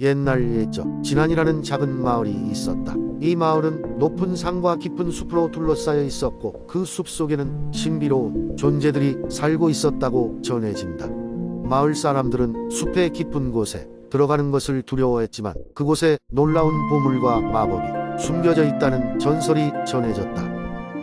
옛날 옛적 진안이라는 작은 마을이 있었다. 이 마을은 높은 산과 깊은 숲으로 둘러싸여 있었고 그 숲 속에는 신비로운 존재들이 살고 있었다고 전해진다. 마을 사람들은 숲의 깊은 곳에 들어가는 것을 두려워했지만 그곳에 놀라운 보물과 마법이 숨겨져 있다는 전설이 전해졌다.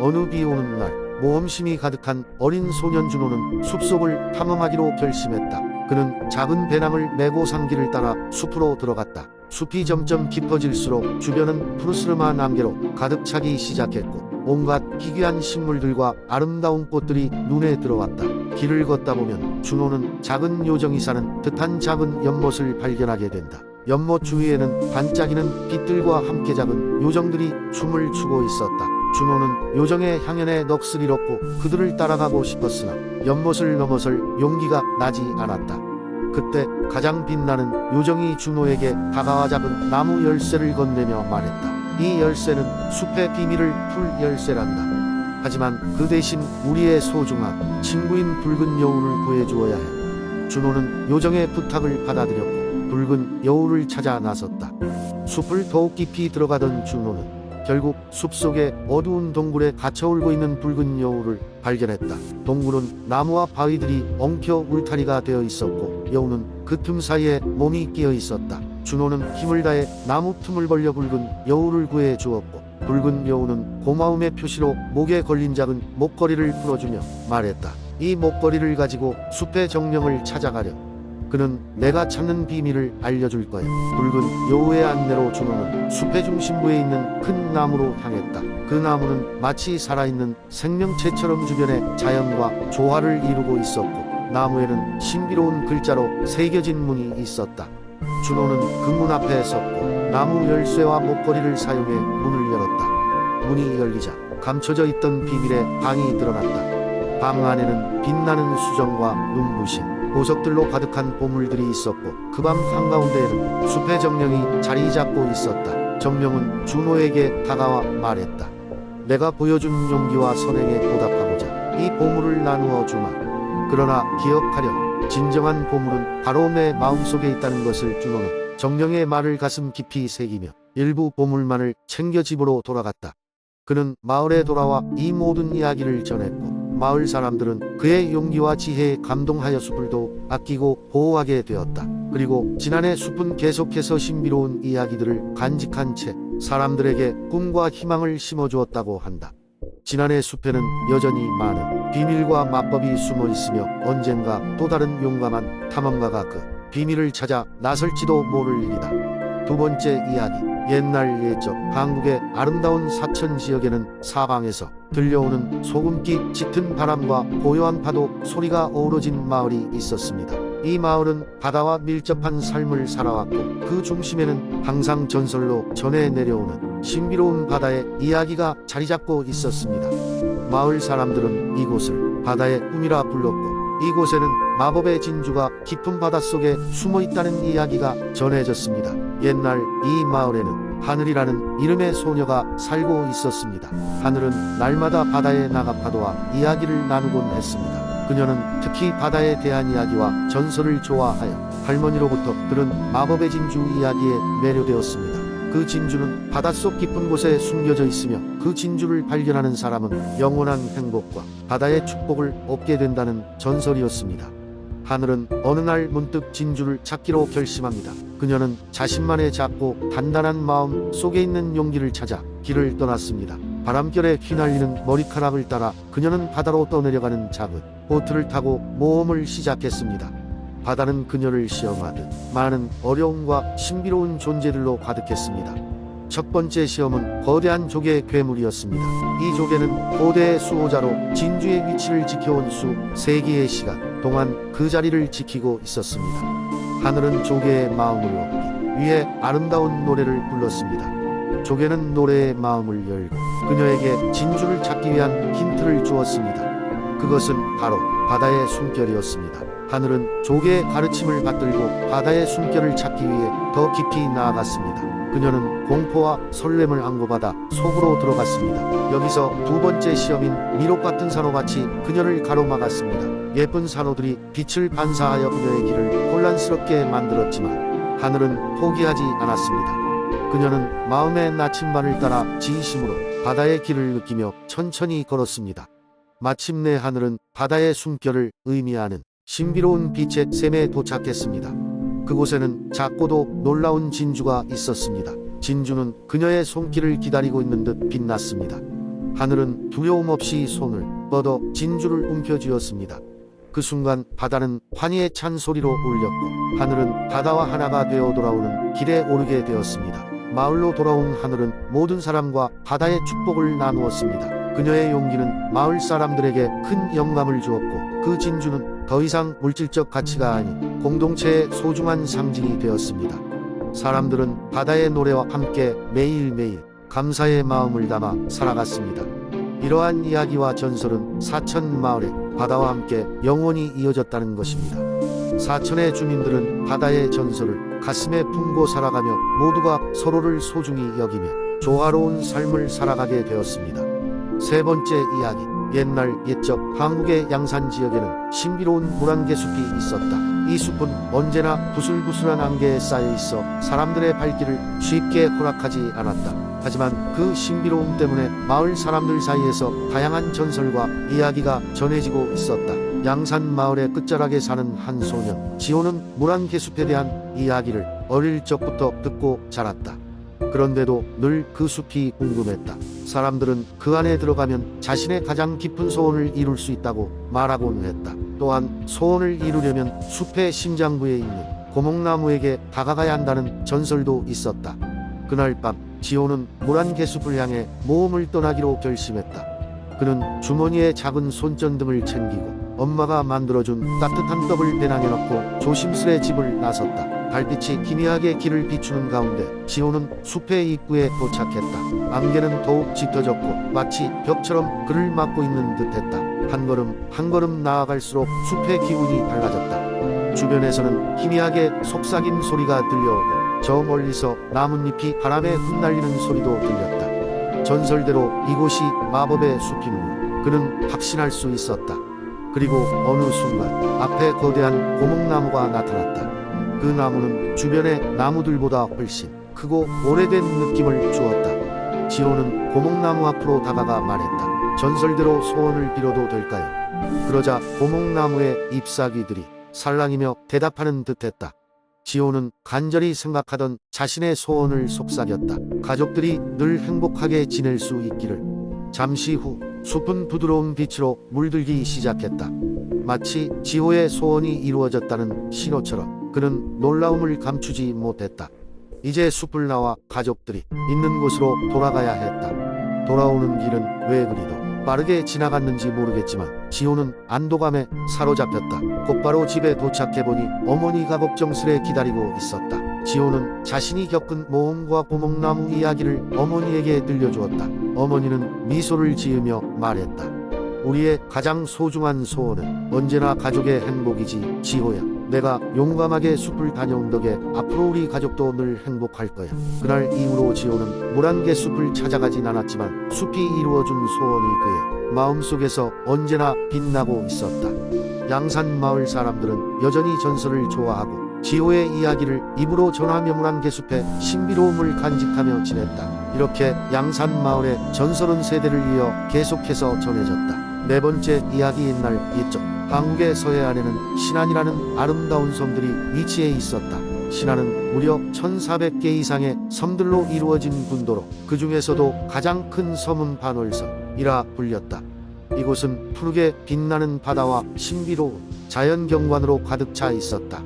어느 비 오는 날 모험심이 가득한 어린 소년 준호는 숲속을 탐험하기로 결심했다. 그는 작은 배낭을 메고 산길을 따라 숲으로 들어갔다. 숲이 점점 깊어질수록 주변은 푸르스름한 안개로 가득 차기 시작했고 온갖 희귀한 식물들과 아름다운 꽃들이 눈에 들어왔다. 길을 걷다 보면 준호는 작은 요정이 사는 듯한 작은 연못을 발견하게 된다. 연못 주위에는 반짝이는 빛들과 함께 작은 요정들이 춤을 추고 있었다. 준호는 요정의 향연에 넋을 잃었고 그들을 따라가고 싶었으나 연못을 넘어설 용기가 나지 않았다. 그때 가장 빛나는 요정이 준호에게 다가와 잡은 나무 열쇠를 건네며 말했다. 이 열쇠는 숲의 비밀을 풀 열쇠란다. 하지만 그 대신 우리의 소중한 친구인 붉은 여우를 구해주어야 해. 준호는 요정의 부탁을 받아들였고 붉은 여우를 찾아 나섰다. 숲을 더욱 깊이 들어가던 준호는 결국 숲속의 어두운 동굴에 갇혀 울고 있는 붉은 여우를 발견했다. 동굴은 나무와 바위들이 엉켜 울타리가 되어 있었고 여우는 그 틈 사이에 몸이 끼어 있었다. 준호는 힘을 다해 나무 틈을 벌려 붉은 여우를 구해 주었고 붉은 여우는 고마움의 표시로 목에 걸린 작은 목걸이를 풀어주며 말했다. 이 목걸이를 가지고 숲의 정령을 찾아가려. 그는 내가 찾는 비밀을 알려줄 거야. 붉은 여우의 안내로 준호는 숲의 중심부에 있는 큰 나무로 향했다. 그 나무는 마치 살아있는 생명체처럼 주변에 자연과 조화를 이루고 있었고 나무에는 신비로운 글자로 새겨진 문이 있었다. 준호는 그 문 앞에 섰고 나무 열쇠와 목걸이를 사용해 문을 열었다. 문이 열리자 감춰져 있던 비밀의 방이 드러났다. 방 안에는 빛나는 수정과 눈부신 보석들로 가득한 보물들이 있었고 그방 한가운데에는 숲의 정령이 자리 잡고 있었다. 정령은 준호에게 다가와 말했다. 내가 보여준 용기와 선행에 보답하고자 이 보물을 나누어 주마. 그러나 기억하렴. 진정한 보물은 바로 내 마음속에 있다는 것을 준호는 정령의 말을 가슴 깊이 새기며 일부 보물만을 챙겨 집으로 돌아갔다. 그는 마을에 돌아와 이 모든 이야기를 전했고 마을 사람들은 그의 용기와 지혜에 감동하여 숲을 도 아끼고 보호하게 되었다. 그리고 지난해 숲은 계속해서 신비로운 이야기들을 간직한 채 사람들에게 꿈과 희망을 심어주었다고 한다. 지난해 숲에는 여전히 많은 비밀과 마법이 숨어 있으며 언젠가 또 다른 용감한 탐험가가 그 비밀을 찾아 나설지도 모를 일이다. 두 번째 이야기. 옛날 옛적 한국의 아름다운 사천 지역에는 사방에서 들려오는 소금기 짙은 바람과 고요한 파도 소리가 어우러진 마을이 있었습니다. 이 마을은 바다와 밀접한 삶을 살아왔고 그 중심에는 항상 전설로 전해 내려오는 신비로운 바다의 이야기가 자리 잡고 있었습니다. 마을 사람들은 이곳을 바다의 꿈이라 불렀고 이곳에는 마법의 진주가 깊은 바닷속에 숨어 있다는 이야기가 전해졌습니다. 옛날 이 마을에는 하늘이라는 이름의 소녀가 살고 있었습니다. 하늘은 날마다 바다에 나가 파도와 이야기를 나누곤 했습니다. 그녀는 특히 바다에 대한 이야기와 전설을 좋아하여 할머니로부터 들은 마법의 진주 이야기에 매료되었습니다. 그 진주는 바닷속 깊은 곳에 숨겨져 있으며 그 진주를 발견하는 사람은 영원한 행복과 바다의 축복을 얻게 된다는 전설이었습니다. 하늘은 어느 날 문득 진주를 찾기로 결심합니다. 그녀는 자신만의 작고 단단한 마음 속에 있는 용기를 찾아 길을 떠났습니다. 바람결에 휘날리는 머리카락을 따라 그녀는 바다로 떠내려가는 작은 보트를 타고 모험을 시작했습니다. 바다는 그녀를 시험하듯 많은 어려움과 신비로운 존재들로 가득했습니다. 첫 번째 시험은 거대한 조개 괴물이었습니다. 이 조개는 고대의 수호자로 진주의 위치를 지켜온 수 세기의 시간 동안 그 자리를 지키고 있었습니다. 하늘은 조개의 마음을 얻기 위해 아름다운 노래를 불렀습니다. 조개는 노래의 마음을 열고 그녀에게 진주를 찾기 위한 힌트를 주었습니다. 그것은 바로 바다의 숨결이었습니다. 하늘은 조개의 가르침을 받들고 바다의 숨결을 찾기 위해 더 깊이 나아갔습니다. 그녀는 공포와 설렘을 안고받아 속으로 들어갔습니다. 여기서 두 번째 시험인 미록 같은 산호같이 그녀를 가로막았습니다. 예쁜 산호들이 빛을 반사하여 그녀의 길을 혼란스럽게 만들었지만 하늘은 포기하지 않았습니다. 그녀는 마음의 나침반을 따라 지심으로 바다의 길을 느끼며 천천히 걸었습니다. 마침내 하늘은 바다의 숨결을 의미하는 신비로운 빛의 샘에 도착했습니다. 그곳에는 작고도 놀라운 진주가 있었습니다. 진주는 그녀의 손길을 기다리고 있는 듯 빛났습니다. 하늘은 두려움 없이 손을 뻗어 진주를 움켜쥐었습니다. 그 순간 바다는 환희에 찬 소리로 울렸고 하늘은 바다와 하나가 되어 돌아오는 길에 오르게 되었습니다. 마을로 돌아온 하늘은 모든 사람과 바다의 축복을 나누었습니다. 그녀의 용기는 마을 사람들에게 큰 영감을 주었고 그 진주는 더 이상 물질적 가치가 아닌 공동체의 소중한 상징이 되었습니다. 사람들은 바다의 노래와 함께 매일매일 감사의 마음을 담아 살아갔습니다. 이러한 이야기와 전설은 사천 마을의 바다와 함께 영원히 이어졌다는 것입니다. 사천의 주민들은 바다의 전설을 가슴에 품고 살아가며 모두가 서로를 소중히 여기며 조화로운 삶을 살아가게 되었습니다. 세 번째 이야기. 옛날 옛적 한국의 양산 지역에는 신비로운 물안개 숲이 있었다. 이 숲은 언제나 부슬부슬한 안개에 쌓여 있어 사람들의 발길을 쉽게 허락하지 않았다. 하지만 그 신비로움 때문에 마을 사람들 사이에서 다양한 전설과 이야기가 전해지고 있었다. 양산 마을의 끝자락에 사는 한 소년 지호는 물안개 숲에 대한 이야기를 어릴 적부터 듣고 자랐다. 그런데도 늘 그 숲이 궁금했다. 사람들은 그 안에 들어가면 자신의 가장 깊은 소원을 이룰 수 있다고 말하곤 했다. 또한 소원을 이루려면 숲의 심장부에 있는 고목나무에게 다가가야 한다는 전설도 있었다. 그날 밤 지호는 물안개 숲을 향해 모험을 떠나기로 결심했다. 그는 주머니에 작은 손전등을 챙기고 엄마가 만들어준 따뜻한 떡을 배낭에 넣고 조심스레 집을 나섰다. 달빛이 기미하게 길을 비추는 가운데 지호는 숲의 입구에 도착했다. 안개는 더욱 짙어졌고 마치 벽처럼 그를 막고 있는 듯했다. 한 걸음 한 걸음 나아갈수록 숲의 기운이 달라졌다. 주변에서는 희미하게 속삭임 소리가 들려오고 저 멀리서 나뭇잎이 바람에 흩날리는 소리도 들렸다. 전설대로 이곳이 마법의 숲임을 그는 확신할 수 있었다. 그리고 어느 순간 앞에 거대한 고목나무가 나타났다. 그 나무는 주변의 나무들보다 훨씬 크고 오래된 느낌을 주었다. 지호는 고목나무 앞으로 다가가 말했다. 전설대로 소원을 빌어도 될까요? 그러자 고목나무의 잎사귀들이 살랑이며 대답하는 듯했다. 지호는 간절히 생각하던 자신의 소원을 속삭였다. 가족들이 늘 행복하게 지낼 수 있기를. 잠시 후 숲은 부드러운 빛으로 물들기 시작했다. 마치 지호의 소원이 이루어졌다는 신호처럼 그는 놀라움을 감추지 못했다. 이제 숲을 나와 가족들이 있는 곳으로 돌아가야 했다. 돌아오는 길은 왜 그리도 빠르게 지나갔는지 모르겠지만 지호는 안도감에 사로잡혔다. 곧바로 집에 도착해보니 어머니가 걱정스레 기다리고 있었다. 지호는 자신이 겪은 모험과 고목나무 이야기를 어머니에게 들려주었다. 어머니는 미소를 지으며 말했다. 우리의 가장 소중한 소원은 언제나 가족의 행복이지 지호야. 내가 용감하게 숲을 다녀온 덕에 앞으로 우리 가족도 늘 행복할 거야. 그날 이후로 지호는 물안개 숲을 찾아가진 않았지만 숲이 이루어준 소원이 그의 마음속에서 언제나 빛나고 있었다. 양산 마을 사람들은 여전히 전설을 좋아하고 지호의 이야기를 입으로 전하며 물안개 숲의 신비로움을 간직하며 지냈다. 이렇게 양산 마을의 전설은 세대를 이어 계속해서 전해졌다. 네 번째 이야기 옛날 옛적 한국의 서해안에는 신안이라는 아름다운 섬들이 위치해 있었다. 신안은 무려 1,400개 이상의 섬들로 이루어진 군도로 그 중에서도 가장 큰 섬은 반월섬이라 불렸다. 이곳은 푸르게 빛나는 바다와 신비로운 자연 경관으로 가득 차 있었다.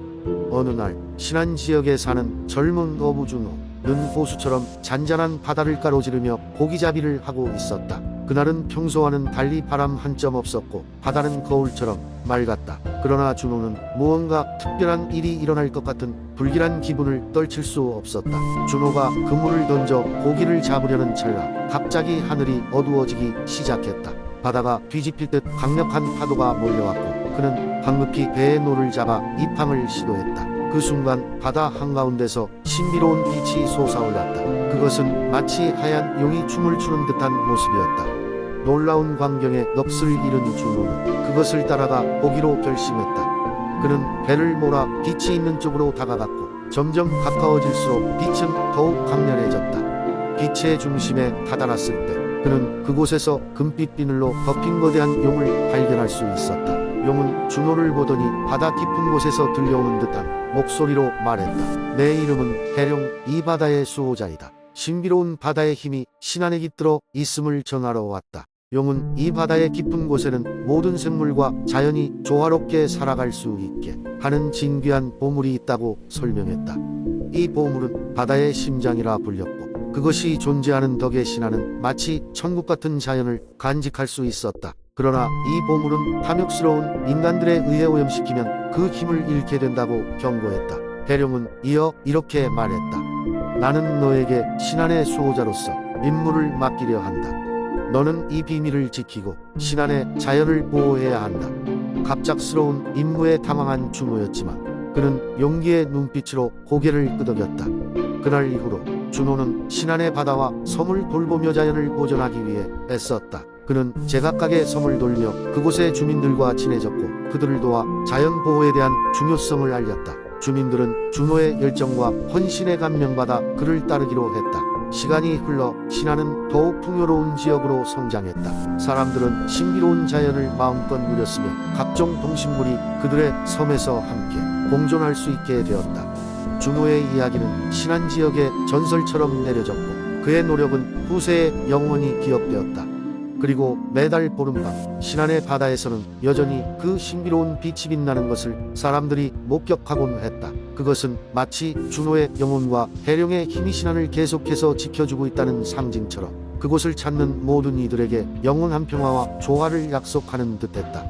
어느 날 신안 지역에 사는 젊은 어부준호는 호수처럼 잔잔한 바다를 가로지르며 고기잡이를 하고 있었다. 그날은 평소와는 달리 바람 한 점 없었고 바다는 거울처럼 맑았다. 그러나 준호는 무언가 특별한 일이 일어날 것 같은 불길한 기분을 떨칠 수 없었다. 준호가 그물을 던져 고기를 잡으려는 찰나 갑자기 하늘이 어두워지기 시작했다. 바다가 뒤집힐 듯 강력한 파도가 몰려왔고 그는 황급히 배의 노를 잡아 입항을 시도했다. 그 순간 바다 한가운데서 신비로운 빛이 솟아올랐다. 그것은 마치 하얀 용이 춤을 추는 듯한 모습이었다. 놀라운 광경에 넋을 잃은 준호는 그것을 따라가 보기로 결심했다. 그는 배를 몰아 빛이 있는 쪽으로 다가갔고 점점 가까워질수록 빛은 더욱 강렬해졌다. 빛의 중심에 다다랐을 때 그는 그곳에서 금빛 비늘로 덮인 거대한 용을 발견할 수 있었다. 용은 준호를 보더니 바다 깊은 곳에서 들려오는 듯한 목소리로 말했다. 내 이름은 해룡 이 바다의 수호자이다. 신비로운 바다의 힘이 신안에 깃들어 있음을 전하러 왔다. 용은 이 바다의 깊은 곳에는 모든 생물과 자연이 조화롭게 살아갈 수 있게 하는 진귀한 보물이 있다고 설명했다. 이 보물은 바다의 심장이라 불렸고 그것이 존재하는 덕에 신하는 마치 천국 같은 자연을 간직할 수 있었다. 그러나 이 보물은 탐욕스러운 인간들에 의해 오염시키면 그 힘을 잃게 된다고 경고했다. 해룡은 이어 이렇게 말했다. 나는 너에게 신안의 수호자로서 임무를 맡기려 한다. 너는 이 비밀을 지키고 신안의 자연을 보호해야 한다. 갑작스러운 임무에 당황한 준호였지만 그는 용기의 눈빛으로 고개를 끄덕였다. 그날 이후로 준호는 신안의 바다와 섬을 돌보며 자연을 보존하기 위해 애썼다. 그는 제각각의 섬을 돌며 그곳의 주민들과 친해졌고 그들을 도와 자연 보호에 대한 중요성을 알렸다. 주민들은 준호의 열정과 헌신에 감명받아 그를 따르기로 했다. 시간이 흘러 신안은 더욱 풍요로운 지역으로 성장했다. 사람들은 신비로운 자연을 마음껏 누렸으며 각종 동식물이 그들의 섬에서 함께 공존할 수 있게 되었다. 준호의 이야기는 신안 지역의 전설처럼 내려졌고 그의 노력은 후세에 영원히 기억되었다. 그리고 매달 보름밤 신안의 바다에서는 여전히 그 신비로운 빛이 빛나는 것을 사람들이 목격하곤 했다. 그것은 마치 준호의 영혼과 해룡의 힘이 신안을 계속해서 지켜주고 있다는 상징처럼 그곳을 찾는 모든 이들에게 영원한 평화와 조화를 약속하는 듯했다.